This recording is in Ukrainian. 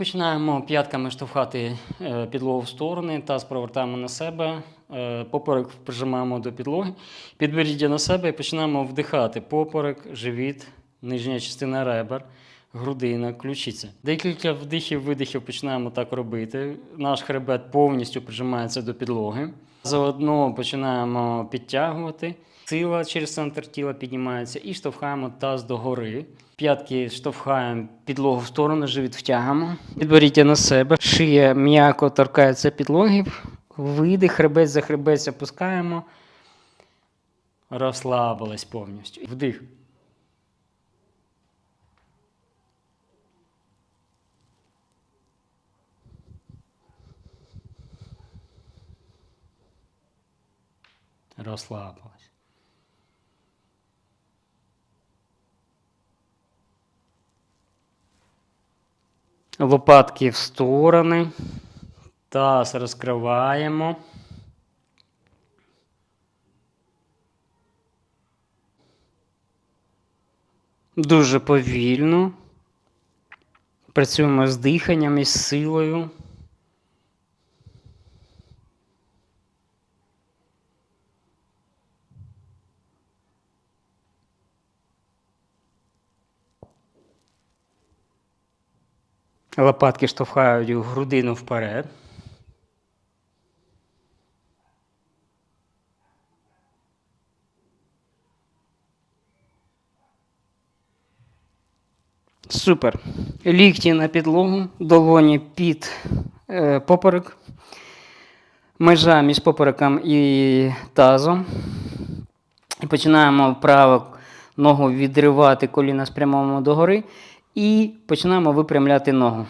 Починаємо п'ятками штовхати е, підлогу в сторони, таз провертаємо на себе, е, поперек прижимаємо до підлоги, підборіддя на себе і починаємо вдихати. Поперек, живіт, нижня частина ребер, грудина, ключиця. Декілька вдихів, видихів починаємо так робити. Наш хребет повністю прижимається до підлоги. Заодно починаємо підтягувати. Сила через центр тіла піднімається і штовхаємо таз догори. П'ятки штовхаємо підлогу в сторону, живіт втягуємо. Підборіддя на себе. Шия м'яко торкається підлоги. Видих, хребець за хребець опускаємо. Розслабились повністю. Вдих. Розслабились. Лопатки в сторони. Таз розкриваємо. Дуже повільно. Працюємо з диханням і з силою. Лопатки штовхають грудину вперед. Супер. Лікті на підлогу, долоні під е, поперек. Межа між попереком і тазом. І починаємо праву ногу відривати коліна спрямовуємо догори. І починаємо випрямляти ногу.